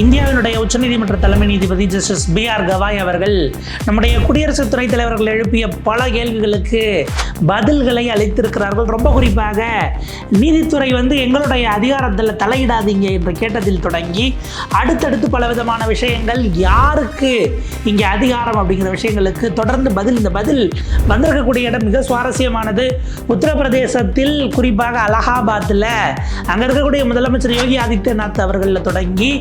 இந்தியாவினுடைய உச்சநீதிமன்ற தலைமை நீதிபதி ஜஸ்டிஸ் பி ஆர் கவாய் அவர்கள் நம்முடைய குடியரசு துணைத் தலைவர்கள் எழுப்பிய பல கேள்விகளுக்கு பதில்களை அளித்திருக்கிறார்கள். ரொம்ப குறிப்பாக நீதித்துறை வந்து எங்களுடைய அதிகாரத்தில் தலையிடாதீங்க என்று கேட்டதில் தொடங்கி அடுத்தடுத்து பல விதமான விஷயங்கள் யாருக்கு இங்கே அதிகாரம் அப்படிங்கிற விஷயங்களுக்கு தொடர்ந்து பதில் இந்த பதில் வந்திருக்கக்கூடிய இடம் மிக சுவாரஸ்யமானது. உத்தரப்பிரதேசத்தில் குறிப்பாக அலகாபாத்தில் அங்கே இருக்கக்கூடிய முதலமைச்சர் யோகி ஆதித்யநாத் அவர்களில் தொடங்கி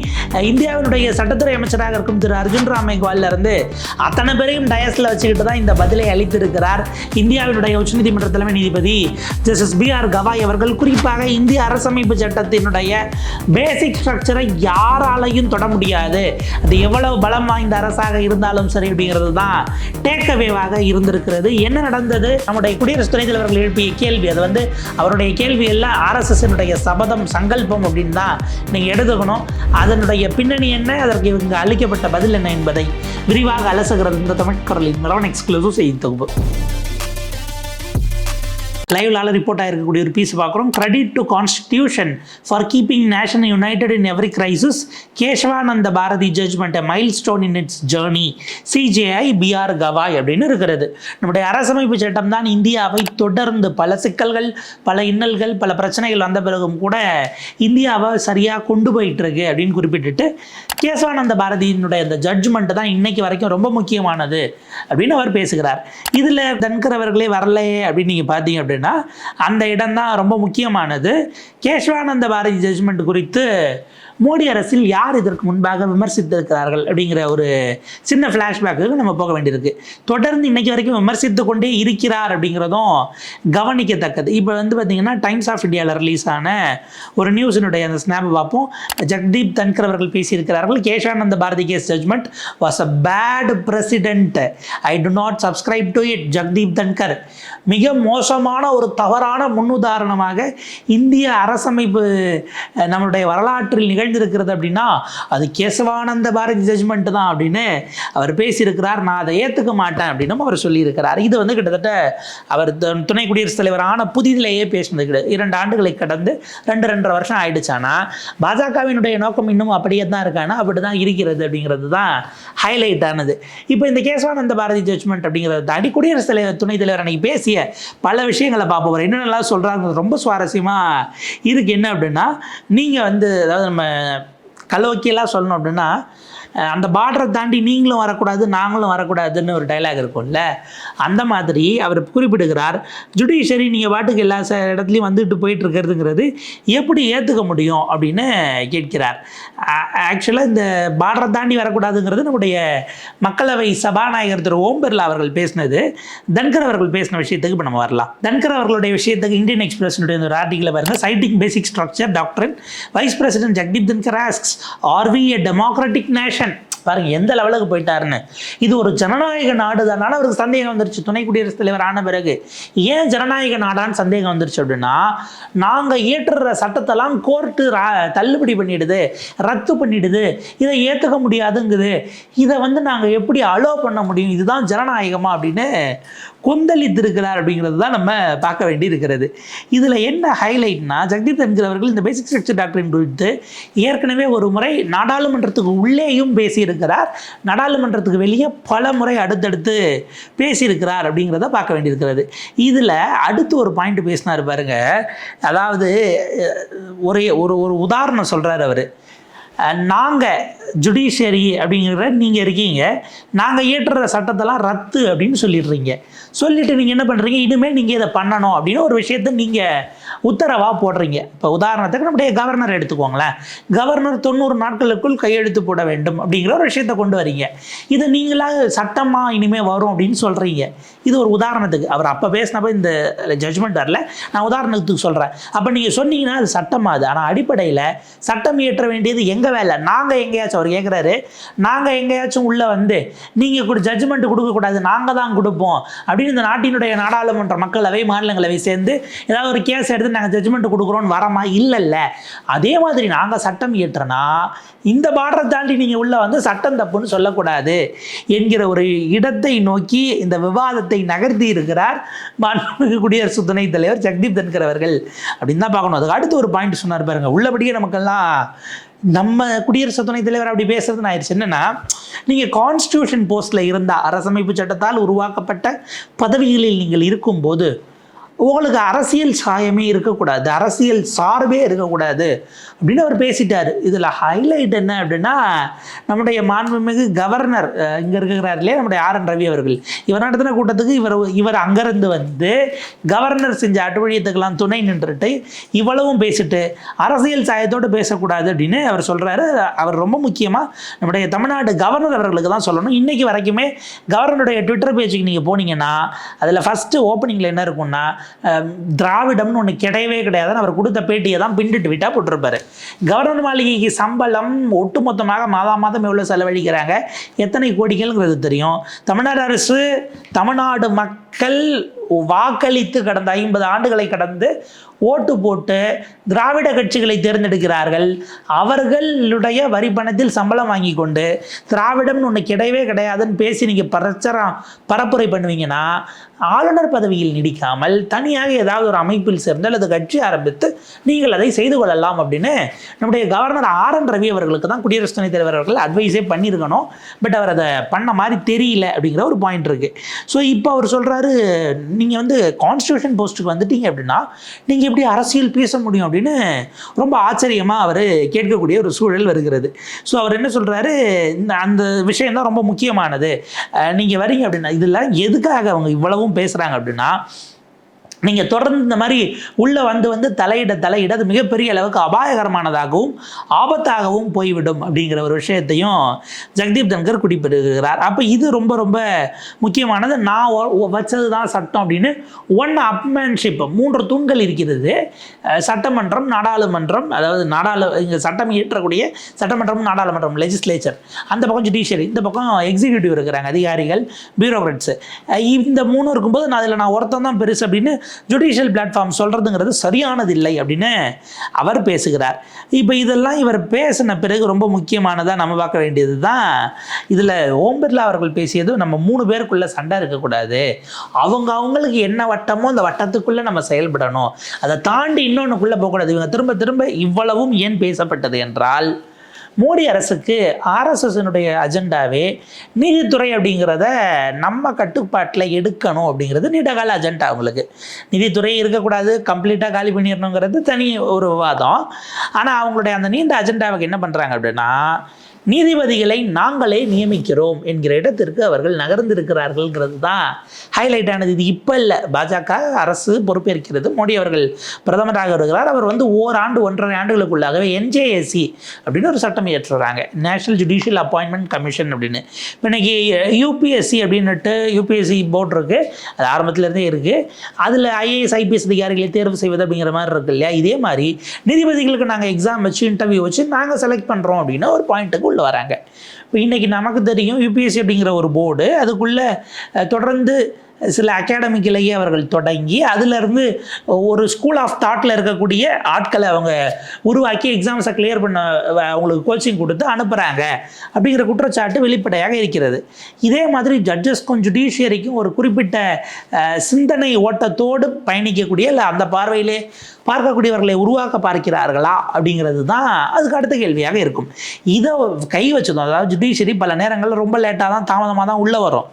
இந்தியாவினுடைய சட்டத்துறை அமைச்சராக இருக்கும் திரு அர்ஜுன் ராம் மேக்வால்ல இருந்து அத்தனை பேரையும் டயஸில் வச்சுக்கிட்டு தான் இந்த பதிலை அளித்திருக்கிறார். இந்தியாவினுடைய உச்சநீதிமன்ற தலைமை நீதிபதி ஜஸ்டிஸ் பி ஆர் கவாய் அவர்கள். குறிப்பாக இந்திய அரசமைப்பு சட்டத்தினுடைய பேசிக் ஸ்ட்ரக்சரை யாராலையும் தொட முடியாது. அது எவ்வளவு பலம் வாய்ந்த அரசாக இருந்தாலும் சரி அப்படிங்கிறது தான் டேக்அவேவாக இருந்திருக்கிறது. என்ன நடந்தது? நம்முடைய குடியரசு துணைத் தலைவர்கள் எழுப்பிய கேள்வி. அது வந்து அவருடைய கேள்வி எல்லாம் ஆர்எஸ்எஸ்னுடைய சபதம் சங்கல்பம் அப்படின்னு தான் நீங்கள் எடுத்துக்கணும். அதனுடைய பின்னணி என்ன? அதற்கு இவங்க அளிக்கப்பட்ட பதில் என்ன என்பதை விரிவாக அலசுகிறது இந்த தமிழ் மூலம் எக்ஸ்க்ளூசிவ் செய்தி தொகுப்பு. லைவ்லால ரிப்போர்ட் ஆகிருக்கக்கூடிய ஒரு பீஸ் பார்க்குறோம். Credit to constitution for keeping nation united in every crisis Kesavananda Bharati judgement milestone in its journey CJI BR Gavai அப்படின்னு இருக்கிறது. நம்முடைய அரசமைப்பு சட்டம் தான் இந்தியாவை தொடர்ந்து பல சிக்கல்கள் பல இன்னல்கள் பல பிரச்சனைகள் வந்த பிறகும் கூட இந்தியாவை சரியாக கொண்டு போயிட்டு இருக்கு அப்படின்னு குறிப்பிட்டுட்டு கேசவானந்த பாரதியினுடைய அந்த ஜட்ஜ்மெண்ட் தான் இன்னைக்கு வரைக்கும் ரொம்ப முக்கியமானது அப்படின்னு அவர் பேசுகிறார். இதில் தன்கர் அவர்களே வரலையே அப்படின்னு நீங்கள் பார்த்தீங்க அப்படின்னா அந்த இடம் தான் ரொம்ப முக்கியமானது. கேசவானந்த பாரதி ஜட்ஜ்மெண்ட் குறித்து மோடி அரசில் யார் இதற்கு முன்பாக விமர்சித்திருக்கிறார்கள் அப்படிங்கிற ஒரு சின்ன ஃப்ளாஷ்பேக்கு நம்ம போக வேண்டியிருக்கு. தொடர்ந்து இன்னைக்கு வரைக்கும் விமர்சித்து கொண்டே இருக்கிறார் அப்படிங்கிறதும் கவனிக்கத்தக்கது. இப்போ வந்து பார்த்தீங்கன்னா டைம்ஸ் ஆஃப் இந்தியாவில் ரிலீஸ் ஆன ஒரு நியூஸினுடைய அந்த ஸ்னாப் பார்ப்போம். ஜக்தீப் தன்கர் அவர்கள் பேசியிருக்கிறார்கள் Kesavananda Bharati case judgement was a bad precedent I do not subscribe to it Jagdeep Dhankhar. மிக மோசமான ஒரு தவறான முன்னுதாரணமாக இந்திய அரசமைப்பு நம்மளுடைய வரலாற்றில் நிகழ்ந்திருக்கிறது அப்படின்னா அது கேசவானந்த பாரதி ஜட்ஜ்மெண்ட் தான் அப்படின்னு அவர் பேசியிருக்கிறார். நான் அதை ஏற்றுக்க மாட்டேன் அப்படின்னும் அவர் சொல்லியிருக்கிறார். இது வந்து கிட்டத்தட்ட அவர் து- துணை குடியரசுத் தலைவரான புதிதிலேயே பேசினது கிடையாது. இரண்டு ஆண்டுகளை கடந்து ரெண்டு ரெண்டரை வருஷம் ஆயிடுச்சானா பாஜகவினுடைய நோக்கம் இன்னும் அப்படியே தான் இருக்கானா அப்படி தான் இருக்கிறது அப்படிங்கிறது தான் ஹைலைட் ஆனது. இப்போ இந்த கேசவானந்த பாரதி ஜட்ஜ்மெண்ட் அப்படிங்கிறத தாண்டி குடியரசுத் தலைவர் துணைத் தலைவர் அன்னைக்கு பேசிய பல விஷயங்களை பார்ப்போம். அவர் என்னென்னலாம் சொல்கிறாங்க ரொம்ப சுவாரஸ்யமாக இருக்கு. என்ன அப்படின்னா நீங்கள் வந்து அதாவது நம்ம கலோக்கியெல்லாம் சொல்லணும் அப்படின்னா அந்த பார்டரை தாண்டி நீங்களும் வரக்கூடாது நாங்களும் வரக்கூடாதுன்னு ஒரு டைலாக் இருக்கும்ல? அந்த மாதிரி அவர் குறிப்பிடுகிறார் ஜுடிஷியரி நீங்கள் பாட்டுக்கு எல்லா ச- இடத்துலையும் வந்துட்டு போயிட்டு இருக்கிறதுங்கிறது எப்படி ஏற்றுக்க முடியும்? அப்படின்னு கேட்கிறார். ஆக்சுவலாக இந்த பார்டரை தாண்டி வரக்கூடாதுங்கிறது நம்முடைய மக்களவை சபாநாயகர் திரு ஓம் பிர்லா அவர்கள் பேசினது. தன்கர் அவர்கள் பேசின விஷயத்துக்கு இப்போ நம்ம வரலாம். தன்கர் அவர்களுடைய விஷயத்துக்கு இந்தியன் எக்ஸ்பிரஸ்னுடைய ஒரு ஆர்டிகில் பாருங்கள் citing basic structure doctor vice president Jagdeep Dhankhar asks are we a democratic nation பாருங்க எந்த லெவலுக்கு போயிட்டாருன்னு. இது ஒரு ஜனநாயக நாடு தானால அவருக்கு சந்தேகம் வந்துருச்சு. துணை குடியரசுத் தலைவர் ஆன பிறகு ஏன் ஜனநாயக நாடான்னு சந்தேகம் வந்துருச்சு அப்படின்னா நாங்கள் இயற்றுற சட்டத்தெல்லாம் கோர்ட்டு தள்ளுபடி பண்ணிடுது ரத்து பண்ணிடுது இதை ஏற்றுக்க முடியாதுங்குது. இதை வந்து நாங்கள் எப்படி அலோ பண்ண முடியும்? இதுதான் ஜனநாயகமா அப்படின்னு கொந்தளித்திருக்கிறார் அப்படிங்கிறது தான் நம்ம பார்க்க வேண்டி இருக்கிறது இதில் என்ன ஹைலைட்னா ஜெகதீப் தன்கர் அவர்கள் இந்த பேசிக் ஸ்ட்ரக்சர் டாக்டரின் குறித்து ஏற்கனவே ஒரு முறை நாடாளுமன்றத்துக்கு உள்ளேயும் பேசியிருக்கிறார். நாடாளுமன்றத்துக்கு வெளியே பல முறை அடுத்தடுத்து பேசியிருக்கிறார் அப்படிங்கிறத பார்க்க வேண்டியிருக்கிறது. இதில் அடுத்து ஒரு பாயிண்ட் பேசினார் பாருங்க. அதாவது ஒரே ஒரு ஒரு உதாரணம் சொல்கிறார் அவர். நாங்கள் ஜுடிஷியரி அப்படிங்கிற நீங்கள் இருக்கீங்க. நாங்கள் இயற்றுற சட்டத்தெல்லாம் ரத்து அப்படின்னு சொல்லிடுறீங்க. சொல்லிட்டு நீங்கள் என்ன பண்ணுறீங்க இனிமேல் நீங்கள் இதை பண்ணணும் அப்படின்னு ஒரு விஷயத்தை நீங்கள் உத்தரவாக போடுறீங்க. இப்போ உதாரணத்துக்கு நம்முடைய கவர்னர் எடுத்துக்கோங்களேன். கவர்னர் தொண்ணூறு நாட்களுக்குள் கையெழுத்து போட வேண்டும் அப்படிங்கிற ஒரு விஷயத்தை கொண்டு வரீங்க. இது நீங்களாக சட்டமாக இனிமேல் வரும் அப்படின்னு சொல்கிறீங்க இது ஒரு உதாரணத்துக்கு. அவர் அப்போ பேசினப்போ இந்த ஜட்ஜ்மெண்ட் வரல. நான் உதாரணத்துக்கு சொல்கிறேன் அப்போ நீங்கள் சொன்னீங்கன்னா அது சட்டமாக அது. ஆனால் அடிப்படையில் சட்டம் இயற்ற வேண்டியது எங்கள் வேலை? நாங்கள் எங்கேயாச்சும் அவர் கேட்குறாரு நாங்கள் எங்கேயாச்சும் உள்ளே வந்து நீங்கள் கூட ஜட்ஜ்மெண்ட் கொடுக்கக்கூடாது நாங்கள் தான் கொடுப்போம். அப்படின்னு இந்த நாட்டினுடைய நாடாளுமன்ற மக்களவை மாநிலங்களவை சேர்ந்து ஏதாவது ஒரு கேஸ் எடுத்து நாங்கள் ஜட்ஜ்மெண்ட் கொடுக்குறோன்னு வரமா இல்லைல்ல. அதே மாதிரி நாங்கள் சட்டம் இயற்றுனா இந்த பார்டரை தாண்டி நீங்கள் உள்ளே வந்து சட்டம் தப்புன்னு சொல்லக்கூடாது என்கிற ஒரு இடத்தை நோக்கி இந்த விவாதத்தை நகர்த்தி இருக்கிறார் மாண்புமிகு குடியரசு துணைத் தலைவர் ஜெகதீப் தன்கர் அவர்கள். அப்படின்னு தான் பார்க்கணும். அதுக்கு அடுத்து ஒரு பாயிண்ட் சொன்னார் பாருங்க. உள்ளபடியே நமக்கெல்லாம் நம்ம குடியரசு துணைத் தலைவர் அப்படி பேசுறதுன்னு ஆயிடுச்சு. என்னன்னா நீங்கள் கான்ஸ்டியூஷன் போஸ்ட்டில் இருந்தால் அரசமைப்பு சட்டத்தால் உருவாக்கப்பட்ட பதவிகளில் நீங்கள் இருக்கும்போது உங்களுக்கு அரசியல் சாயமே இருக்கக்கூடாது. அரசியல் சார்பே இருக்கக்கூடாது. அப்படின்னு அவர் பேசிட்டார். இதில் ஹைலைட் என்ன அப்படின்னா நம்முடைய மாண்புமிகு கவர்னர் இங்கே இருக்கிறார் இல்லையா நம்முடைய ஆர் என் ரவி அவர்கள். இவர் நடத்தின கூட்டத்துக்கு இவர் இவர் அங்கேருந்து வந்து கவர்னர் செஞ்ச அட்டுவழியத்துக்கெல்லாம் துணை நின்றுட்டு இவ்வளவும் பேசிட்டு அரசியல் சாயத்தோடு பேசக்கூடாது அப்படின்னு அவர் சொல்கிறாரு அவர் ரொம்ப முக்கியமாக நம்முடைய தமிழ்நாடு கவர்னர் அவர்களுக்கு தான் சொல்லணும். இன்றைக்கி வரைக்குமே கவர்னருடைய ட்விட்டர் பேஜுக்கு நீங்கள் போனீங்கன்னா அதில் ஃபஸ்ட்டு ஓப்பனிங்கில் என்ன இருக்கும்னா திராவிடம்னு ஒன்று கிடையவே கிடையாதுன்னு அவர் கொடுத்த பேட்டியை தான் பின்னிட்டு விட்டால் போட்டிருப்பாரு. கவர்னர் மாளிகைக்கு சம்பளம் ஒட்டுமொத்தமாக மாதா மாதம் எவ்வளோ செலவழிக்கிறாங்க? எத்தனை கோடிகள்ங்கிறது தெரியும். தமிழ்நாடு அரசு தமிழ்நாடு மக்கள் வாக்களித்து கடந்த ஐம்பது ஆண்டுகளை கடந்து ஓட்டு போட்டு திராவிட கட்சிகளை தேர்ந்தெடுக்கிறார்கள். அவர்களுடைய வரி பணத்தில் சம்பளம் வாங்கி கொண்டு திராவிடம்னு ஒன்று கிடையவே கிடையாதுன்னு பேசி நீங்கள் பிரச்சாரம் பரப்புரை பண்ணுவீங்கன்னா ஆளுநர் பதவியில் நீடிக்காமல் தனியாக ஏதாவது ஒரு அமைப்பில் சேர்ந்து அல்லது கட்சி ஆரம்பித்து நீங்கள் அதை செய்து கொள்ளலாம் அப்படின்னு நம்முடைய கவர்னர் ஆர் என் ரவி அவர்களுக்கு தான் குடியரசு துணைத் தலைவர் அவர்கள் அட்வைஸே பண்ணியிருக்கணும். பட் அவர் அதை பண்ண மாதிரி தெரியல அப்படிங்கிற ஒரு பாயிண்ட் இருக்குது ஸோ இப்போ அவர் சொல்கிறார் நீங்கள் வந்து கான்ஸ்டியூஷன் போஸ்ட்டுக்கு வந்துட்டீங்க அப்படின்னா நீங்கள் எப்படி அரசியல் பேச முடியும் அப்படின்னு ரொம்ப ஆச்சரியமாக அவர் கேட்கக்கூடிய ஒரு சூழல் வருகிறது. ஸோ அவர் என்ன சொல்கிறாரு இந்த அந்த விஷயந்தான் ரொம்ப முக்கியமானது. நீங்கள் வரீங்க அப்படின்னா இதெல்லாம் எதுக்காக அவங்க இவ்வளவும் பேசுகிறாங்க அப்படின்னா நீங்கள் தொடர்ந்து இந்த மாதிரி உள்ளே வந்து வந்து தலையிட தலையிட அது மிகப்பெரிய அளவுக்கு அபாயகரமானதாகவும் ஆபத்தாகவும் போய்விடும் அப்படிங்கிற ஒரு விஷயத்தையும் ஜெகதீப் தன்கர் குறிப்பிடுகிறார் அப்போ இது ரொம்ப ரொம்ப முக்கியமானது. நான் வச்சது தான் சட்டம் அப்படின்னு ஒன் அப்மேன்ஷிப் மூன்று தூண்கள் இருக்கிறது. சட்டமன்றம் நாடாளுமன்றம் அதாவது நாடாளு இங்கே சட்டம் இயற்றக்கூடிய சட்டமன்றம் நாடாளுமன்றம் லெஜிஸ்லேச்சர் அந்த பக்கம் ஜுடிஷியரி இந்த பக்கம் எக்ஸிக்யூட்டிவ் இருக்கிறாங்க அதிகாரிகள் பியூரோக்ராட்ஸு இந்த மூணு இருக்கும்போது நான் அதில் நான் ஒருத்தன் தான் பெருசு அப்படின்னு ஜுடிஷியல் பிளாட்ஃபார்ம் சொல்கிறதுங்கிறது சரியானது இல்லை அப்படின்னு அவர் பேசுகிறார். இப்போ இதெல்லாம் இவர் பேசின பிறகு ரொம்ப முக்கியமானதாக நம்ம பார்க்க வேண்டியது தான் இதில் ஓம் பிர்லா அவர்கள் பேசியதும் நம்ம மூணு பேருக்குள்ளே சண்டை இருக்கக்கூடாது. அவங்க அவங்களுக்கு என்ன வட்டமோ அந்த வட்டத்துக்குள்ளே நம்ம செயல்படணும். அதை தாண்டி இன்னொன்றுக்குள்ளே போகக்கூடாது. இவங்க திரும்ப திரும்ப இவ்வளவும் ஏன் பேசப்பட்டது என்றால் மோடி அரசுக்கு ஆர்எஸ்எஸ்னுடைய அஜெண்டாவே நீதித்துறை அப்படிங்கிறத நம்ம கட்டுப்பாட்டில் எடுக்கணும் அப்படிங்கிறது நீண்டகால அஜெண்டா அவங்களுக்கு. நீதித்துறை இருக்கக்கூடாது கம்ப்ளீட்டாக காலி பண்ணிடணுங்கிறது தனி ஒரு விவாதம் ஆனால் அவங்களுடைய அந்த நீண்ட அஜெண்டாவுக்கு என்ன பண்ணுறாங்க அப்படின்னா நீதிபதிகளை நாங்களே நியமிக்கிறோம் என்கிற இடத்திற்கு அவர்கள் நகர்ந்திருக்கிறார்கள்ங்கிறது தான் ஹைலைட் ஆனது. இது இப்போ இல்லை பாஜக அரசு பொறுப்பேற்கிறது. மோடி அவர்கள் பிரதமராக வருகிறார். அவர் வந்து ஓராண்டு ஒன்றரை ஆண்டுகளுக்குள்ளாகவே என்ஜேஎஸ்சி அப்படின்னு ஒரு சட்டம் இயற்றுறாங்க. நேஷனல் ஜுடிஷியல் அப்பாயின்மெண்ட் கமிஷன் அப்படின்னு. இப்போ இன்னைக்கு யூபிஎஸ்சி அப்படின்னுட்டு யூபிஎஸ்சி போர்டு இருக்குது அது ஆரம்பத்துலேருந்தே இருக்குது அதில் ஐஏஎஸ் ஐபிஎஸ் அதிகாரிகளை தேர்வு செய்வது அப்படிங்கிற மாதிரி இருக்கு இல்லையா? இதே மாதிரி நீதிபதிகளுக்கு நாங்கள் எக்ஸாம் வச்சு இன்டர்வியூ வச்சு நாங்கள் செலக்ட் பண்ணுறோம் அப்படின்னா ஒரு பாயிண்ட்டுக்கு உள்ள வராங்க. இப்போ இன்றைக்கி நமக்கு தெரியும் யூபிஎஸ்சி அப்படிங்கிற ஒரு போர்டு அதுக்குள்ளே தொடர்ந்து சில அகாடமிக்கிலேயே அவர்கள் தொடங்கி அதிலிருந்து ஒரு ஸ்கூல் ஆஃப் தாட்டில் இருக்கக்கூடிய ஆட்களை அவங்க உருவாக்கி எக்ஸாம்ஸை கிளியர் பண்ண வ- அவங்களுக்கு கோச்சிங் கொடுத்து அனுப்புகிறாங்க அப்படிங்கிற குற்றச்சாட்டு வெளிப்படையாக இருக்கிறது. இதே மாதிரி ஜட்ஜஸ்க்கும் ஜுடிஷியரிக்கும் ஒரு குறிப்பிட்ட சிந்தனை ஓட்டத்தோடு பயணிக்கக்கூடிய இல்லை அந்த பார்வையிலே பார்க்கக்கூடியவர்களை உருவாக்க பார்க்கிறார்களா அப்படிங்கிறது தான் அதுக்கு அடுத்த கேள்வியாக இருக்கும். இதை கை வச்சதும் அதாவது ஜுடிஷியரி பல நேரங்களில் ரொம்ப லேட்டாக தான் தாமதமாக தான் உள்ளே வரும்.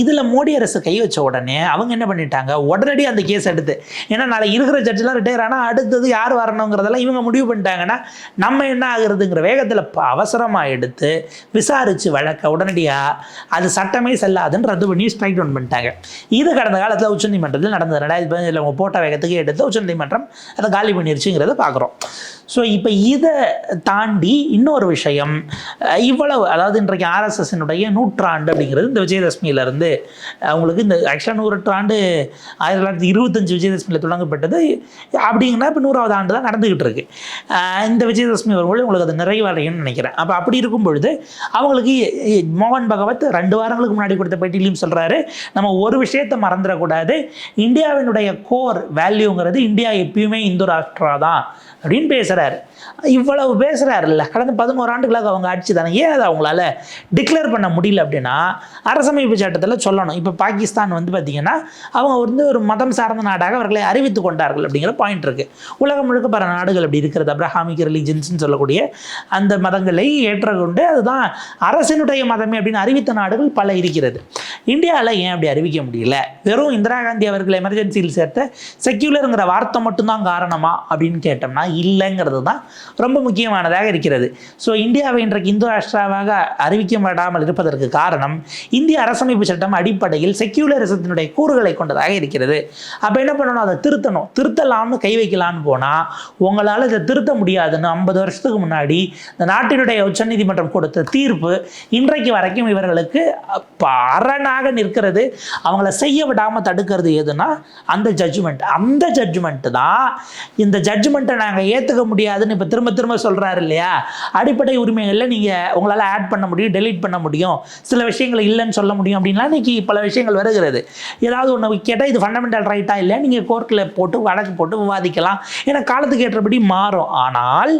இதில் மோடி அரசு கை வச்ச உடனே அவங்க என்ன பண்ணிட்டாங்க? உடனடி அந்த கேஸ் எடுத்து. ஏன்னா நாளை இருக்கிற ஜட்ஜெலாம் ரிட்டையர் ஆனால் அடுத்தது யார் வரணுங்கிறதெல்லாம் இவங்க முடிவு பண்ணிட்டாங்கன்னா நம்ம என்ன ஆகுறதுங்கிற வேகத்தில் அவசரமாக எடுத்து விசாரித்து வழக்க உடனடியாக அது சட்டமே செல்லாதுன்னு ரத்து பண்ணி ஸ்ட்ரைக் டவுன் பண்ணிட்டாங்க. இது கடந்த காலத்தில் உச்சநீதிமன்றத்தில் நடந்தது. ரெண்டாயிரத்தி பதினஞ்சில் அவங்க போட்ட வேகத்துக்கு எடுத்து உச்சநீதிமன்றம் அதை காலி பண்ணிருச்சுங்கிறத பார்க்குறோம் ஸோ இப்போ இதை தாண்டி இன்னொரு விஷயம். இவ்வளவு அதாவது இன்றைக்கு ஆர்எஸ்எஸ்னுடைய நூற்றாண்டு அப்படிங்கிறது இந்த விஜயதசமியிலேருந்து அவங்களுக்கு இந்த ஆக்சுவலாக நூற்றாண்டு ஆயிரத்தி தொள்ளாயிரத்தி இருபத்தஞ்சு விஜயதசமியில் தொடங்கப்பட்டது. அப்படிங்கன்னா இப்போ நூறாவது ஆண்டு தான் நடந்துக்கிட்டு இருக்கு. இந்த விஜயதசமி வரும்போது உங்களுக்கு அது நிறைவடையும்னு நினைக்கிறேன். அப்போ அப்படி இருக்கும் பொழுது அவங்களுக்கு மோகன் பகவத் ரெண்டு வாரங்களுக்கு முன்னாடி கொடுத்த பேட்டிலையும் சொல்கிறாரு நம்ம ஒரு விஷயத்தை மறந்துடக்கூடாது. இந்தியாவினுடைய கோர் வேல்யூங்கிறது இந்தியா எப்பயுமே இந்து ராஷ்டிரா தான் அப்படின்னு பேசுகிறார் பேசுகிறாரு இவ்வளவு பேசுகிறாருல்ல கடந்த பதினோரு ஆண்டுகளாக அவங்க ஆட்சி தானே ஏன் அதை அவங்களால டிக்ளேர் பண்ண முடியல அப்படின்னா அரசமைப்பு சட்டத்தில் சொல்லணும். இப்போ பாகிஸ்தான் வந்து பார்த்திங்கன்னா அவங்க வந்து ஒரு மதம் சார்ந்த நாடாக அவர்களை அறிவித்து கொண்டார்கள் அப்படிங்கிற பாயிண்ட் இருக்குது உலகம் முழுக்க பல நாடுகள் அப்படி இருக்கிறது. அப்ரஹாமிக் ரிலிஜன்ஸ்னு சொல்லக்கூடிய அந்த மதங்களை ஏற்றுக்கொண்டு அதுதான் அரசினுடைய மதமே அப்படின்னு அறிவித்த நாடுகள் பல இருக்கிறது. இந்தியாவில் ஏன் அப்படி அறிவிக்க முடியல? வெறும் இந்திரா காந்தி அவர்கள் எமர்ஜென்சியில் சேர்த்த செக்யூலருங்கிற வார்த்தை மட்டும்தான் காரணமா அப்படின்னு கேட்டோம்னா இல்லைங்கிறது தான் ரொம்ப முக்கியமானதாக இருக்கிறது. ஸோ இந்தியாவை இன்றைக்கு இந்து ராஷ்டிராவாக அறிவிக்கப்படாமல் இருப்பதற்கு காரணம் இந்திய அரசமைப்பு சட்டம் அடிப்படையில் செக்யூலரிசத்தினுடைய கூறுகளை கொண்டதாக இருக்கிறது. அப்போ என்ன பண்ணணும்? அதை திருத்தணும். திருத்தலாம்னு கை வைக்கலான்னு போனால் உங்களால் இதை திருத்த முடியாதுன்னு ஐம்பது வருஷத்துக்கு முன்னாடி இந்த நாட்டினுடைய உச்சநீதிமன்றம் கொடுத்த தீர்ப்பு இன்றைக்கு வரைக்கும் இவர்களுக்கு பரணா அரணாக நிற்கிறது. அவங்கள செய்ய விடாமல் தடுக்கிறது எதுனா அந்த ஜட்ஜ்மெண்ட் அந்த ஜட்ஜ்மெண்ட்டு தான் இந்த ஜட்ஜ்மெண்ட்டை நாங்கள் ஏற்றுக்க முடியாதுன்னு இப்போ திரும்ப திரும்ப சொல்கிறாரு இல்லையா? அடிப்படை உரிமைகளில் நீங்கள் உங்களால் ஆட் பண்ண முடியும் டெலீட் பண்ண முடியும். சில விஷயங்கள் இல்லைன்னு சொல்ல முடியும் அப்படின்லாம் இன்றைக்கி பல விஷயங்கள் வருகிறது. ஏதாவது ஒன்று கேட்டால் இது ஃபண்டமெண்டல் ரைட்டா இல்லையா? நீங்கள் கோர்ட்டில் போட்டு வழக்கு போட்டு விவாதிக்கலாம். ஏன்னா காலத்துக்கு ஏற்றபடி மாறும். ஆனால்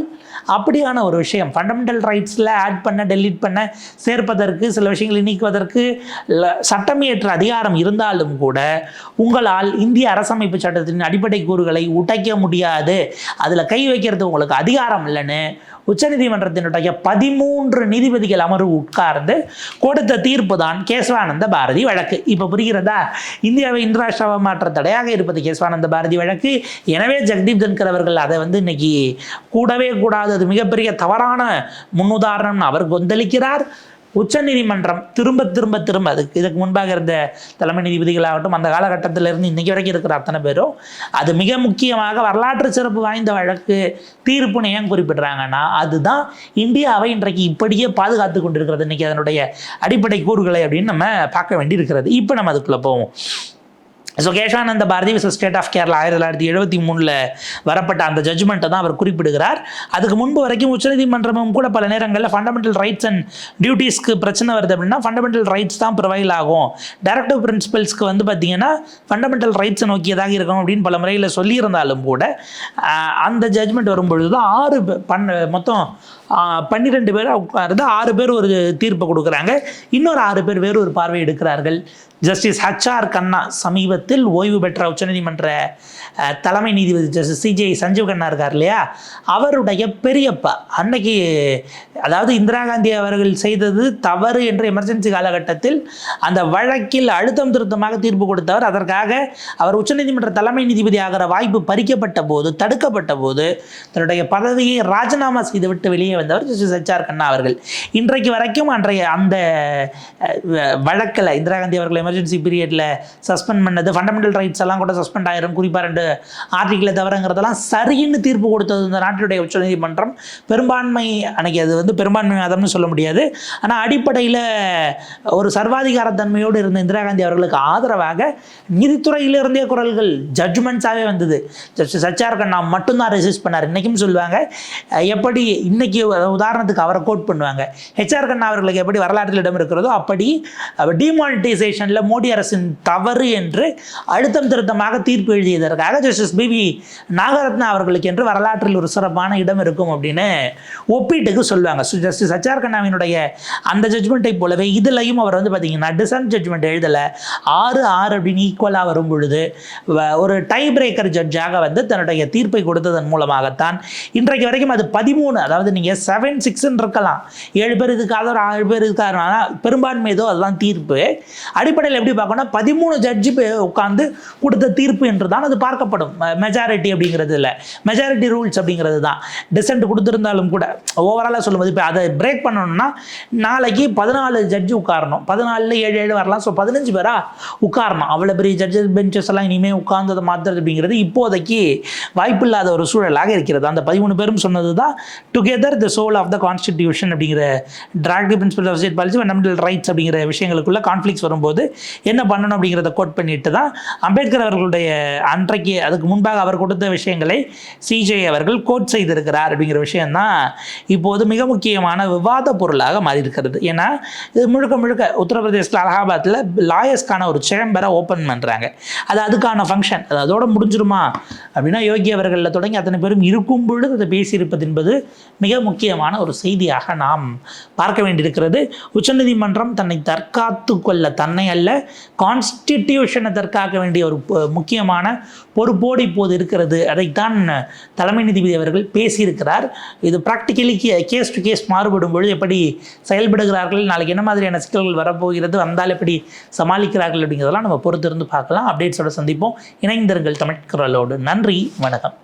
அப்படியான ஒரு விஷயம் ஃபண்டமெண்டல் ரைட்ஸில் ஆட் பண்ண டெலீட் பண்ண சேர்ப்பதற்கு சில விஷயங்களை நீக்குவதற்கு சட்டமியற்ற அதிகாரம் இருந்தாலும் கூட உங்களால் இந்திய அரசமைப்பு சட்டத்தின் அடிப்படை கூறுகளை உடைக்க முடியாது. அதில் கை வைக்கிறது உங்களுக்கு அதிகாரம் இல்லைன்னு உச்சநீதிமன்றத்தினுடைய பதிமூன்று நீதிபதிகள் அமர்வு உட்கார்ந்து கொடுத்த தீர்ப்பு தான் கேசவானந்த பாரதி வழக்கு. இப்போ புரிகிறதா? இந்தியாவை இந்திராஷ்டிராவை மாற்ற தடையாக இருப்பது கேசவானந்த பாரதி வழக்கு. எனவே ஜெகதீப் தன்கர் அவர்கள் அதை வந்து இன்னைக்கு கூடவே கூடாது. அது மிகப்பெரிய தவறான முன்னுதாரணம் அவர் கொந்தளிக்கிறார். உச்சநீதிமன்றம் திரும்ப திரும்ப திரும்ப அதுக்கு இதுக்கு முன்பாக இருந்த தலைமை நீதிபதிகளாகட்டும் அந்த காலகட்டத்திலிருந்து இன்னைக்கு வரைக்கும் இருக்கிற அத்தனை பேரும் அது மிக முக்கியமாக வரலாற்று சிறப்பு வாய்ந்த வழக்கு தீர்ப்புன்னு ஏன் குறிப்பிடுறாங்கன்னா அதுதான் இந்தியாவை இன்றைக்கு இப்படியே பாதுகாத்து கொண்டிருக்கிறது. இன்னைக்கு அதனுடைய அடிப்படை கூறுகளை அப்படின்னு நம்ம பார்க்க வேண்டி இருக்கிறது இப்போ நம்ம அதுக்குள்ளே போவோம். So Kesavananda Bharati vs state of Kerala ஆயிரத்தி தொள்ளாயிரத்தி எழுபத்தி மூணில் வரப்பட்ட அந்த ஜட்ஜ்மெண்ட்டை தான் அவர் குறிப்பிடுகிறார். அதுக்கு முன்பு வரைக்கும் உச்சநீதிமன்றமும் கூட பல நேரங்களில் ஃபண்டமெண்டல் ரைட்ஸ் அண்ட் டியூட்டிஸ்க்கு பிரச்சனை வருது அப்படின்னா ஃபண்டமெண்டல் ரைட்ஸ் தான் ப்ரொவைல் ஆகும். டைரக்டிவ் பிரின்சிபல்ஸ்க்கு வந்து பார்த்தீங்கன்னா ஃபண்டமெண்டல் ரைட்ஸை நோக்கியதாக இருக்கணும் அப்படின்னு பல முறையில் சொல்லியிருந்தாலும் கூட அந்த ஜட்ஜ்மெண்ட் வரும்பொழுது தான் ஆறு பே- பண்ண மொத்தம் பன்னிரெண்டு பேர் உட்கார்ந்து ஆறு பேர் ஒரு தீர்ப்பை கொடுக்குறாங்க. இன்னொரு ஆறு பேர் வேறு ஒரு பார்வை எடுக்கிறார்கள். ஜஸ்டிஸ் ஹச்ஆர் கண்ணா சமீபத்தில் ஓய்வு பெற்ற உச்சநீதிமன்ற தலைமை நீதிபதி ஜஸ்டிஸ் சிஜே சஞ்சீவ் கண்ணா இருக்கார் இல்லையா? அவருடைய பெரியப்பா அன்னைக்கு அதாவது இந்திரா காந்தி அவர்கள் செய்தது தவறு என்ற எமர்ஜென்சி காலகட்டத்தில் அந்த வழக்கில் அழுத்தம் திருத்தமாக தீர்ப்பு கொடுத்தவர். அதற்காக அவர் உச்சநீதிமன்ற தலைமை நீதிபதி ஆகிற வாய்ப்பு பறிக்கப்பட்ட போது தடுக்கப்பட்ட போது தன்னுடைய பதவியை ராஜினாமா செய்துவிட்டு வெளியே வந்தவர் ஜஸ்டிஸ் ஹெச்ஆர் கண்ணா அவர்கள். இன்றைக்கு வரைக்கும் அன்றைய அந்த வழக்கில் இந்திரா காந்தி அவர்கள் எமர்ஜென்சி பீரியடில் சஸ்பெண்ட் பண்ணது ஃபண்டமெண்டல் ரைட்ஸ் எல்லாம் கூட சஸ்பெண்ட் ஆயிரும். குறிப்பாக ரெண்டு ஆர்டிகிளை தவிரங்கிறதெல்லாம் சரின்னு தீர்ப்பு கொடுத்தது இந்த நாட்டினுடைய உச்சநீதிமன்றம். பெரும்பான்மை அன்னைக்கு அது வந்து பெரும்பான்மை வாதம்னு சொல்ல முடியாது. ஆனால் அடிப்படையில் ஒரு சர்வாதிகாரத்தன்மையோடு இருந்த இந்திரா காந்தி அவர்களுக்கு ஆதரவாக நீதித்துறையிலிருந்தே குரல்கள் ஜட்ஜ்மெண்ட்ஸாகவே வந்தது. ஜஸ்டிஸ் ஹச்ஆர் கண்ணா மட்டும்தான் ரெசிஸ்ட் பண்ணார். இன்றைக்கும் சொல்லுவாங்க எப்படி இன்னைக்கு உதாரணத்துக்கு அவரை கோட் பண்ணுவாங்க. ஹெச்ஆர் கண்ணா அவர்களுக்கு எப்படி வரலாற்றில் இடம் இருக்கிறதோ அப்படி டிமானிட்டைசேஷனில் மோடி அரசின் தவறு என்று அழுத்தம் திருத்தமாக தீர்ப்பு எழுதியதற்காக ஜஸ்டிஸ் பிபி நாகரத்னா அவர்களுக்கு என்று வரலாற்றில் ஒரு சிறப்பான இடம் இருக்கும் அப்படின்னு ஒப்பீட்டுக்கு சொல்லுவாங்க. ஜஸ்டிஸ் ஹெச்ஆர் கண்ணாவினுடைய அந்த ஜட்மெண்ட்டை போலவே இதுலையும் அவர் வந்து பார்த்தீங்கன்னா டிசன்ட் ஜட்ஜ்மெண்ட் எழுதலை. ஆறு ஆறு அப்படின்னு ஈக்குவலாக வரும் பொழுது ஒரு டை பிரேக்கர் ஜட்ஜாக வந்து தன்னுடைய தீர்ப்பை கொடுத்ததன் மூலமாகத்தான் இன்றைக்கு வரைக்கும் அது பதிமூணு அதாவது நீங்கள் செவன் சிக்ஸ்ன்னு இருக்கலாம். ஏழு பேர் இதுக்காக ஒரு ஆறு பேர் இருக்காரு ஆனால் பெரும்பான்மை ஏதோ அதுதான் தீர்ப்பு. அடிப்படையில் எப்படி பார்க்கணும்னா பதிமூணு ஜட்ஜி உட்காந்து கொடுத்த தீர்ப்பு என்று தான் அது பார்க்கப்படும். மெஜாரிட்டி அப்படிங்கிறது இல்லை. மெஜாரிட்டி ரூல்ஸ் அப்படிங்கிறது தான். டிசென்ட் கொடுத்துருந்தாலும் கூட ஓவராலாக சொல்லும்போது இப்போ அதை பிரேக் பண்ணணும்னா நாளைக்கு பதினாலு ஜட்ஜி உட்காரணும். பதினாலில் ஏழு ஏழு வரலாம். ஸோ பதினஞ்சு பேரா உட்காரணும். அவ்வளோ பெரிய ஜட்ஜஸ் பெஞ்சஸ் எல்லாம் இனிமேல் உட்கார்ந்து அதை மாற்றுறது அப்படிங்கிறது இப்போதைக்கு வாய்ப்பில்லாத ஒரு சூழலாக இருக்கிறது. அந்த பதிமூணு பேரும் சொன்னது தான் together the the soul of the constitution அப்படிங்கிற directive principle of state policy fundamental rights அப்படிங்கிற விஷயங்களுக்குள்ள கான்ஃப்ளிக்ஸ் வரும்போது என்ன பண்ணணும் அப்படிங்கிறத கோட் பண்ணிட்டு தான் அம்பேத்கர் அவர்களுடைய அன்றைக்கு அதுக்கு முன்பாக அவர் கொடுத்த விஷயங்களை சிஜே அவர்கள் கோட் செய்திருக்கிறார் அப்படிங்கிற விஷயம்தான் இப்போது மிக முக்கியமான விவாத பொருளாக மாறியிருக்கிறது. ஏன்னா இது முழுக்க முழுக்க உத்தரப்பிரதேசத்தில் அலகாபாத்தில் லாயர்ஸ்க்கான ஒரு சேம்பரை ஓப்பன் பண்ணுறாங்க அது அதுக்கான ஃபங்க்ஷன் அது அதோட முடிஞ்சிருமா? அப்படின்னா யோகி அவர்களில் தொடங்கி அத்தனை பேரும் இருக்கும் பொழுது அதை பேசியிருப்பது என்பது மிக முக்கியமான ஒரு செய்தியாக நாம் பார்க்க வேண்டியிருக்கிறது. உச்சநீதிமன்றம் தன்னை தற்காத்து கொள்ள தன்னை அல்ல கான்ஸ்டிடியூஷனை தற்காக்க வேண்டிய ஒரு முக்கியமான பொறுப்போடு இப்போது இருக்கிறது. அதைத்தான் தலைமை நீதிபதி அவர்கள் பேசியிருக்கிறார். இது ப்ராக்டிக்கலி கேஸ் டு கேஸ் மாறுபடும் பொழுது எப்படி செயல்படுகிறார்கள் நாளைக்கு என்ன மாதிரியான சிக்கல்கள் வரப்போகிறது வந்தால் எப்படி சமாளிக்கிறார்கள் அப்படிங்கிறதெல்லாம் நம்ம பொறுத்திருந்து பார்க்கலாம். அப்டேட்ஸோட சந்திப்போம். இணைந்திருங்கள் தமிழ் குரலோடு. நன்றி வணக்கம்.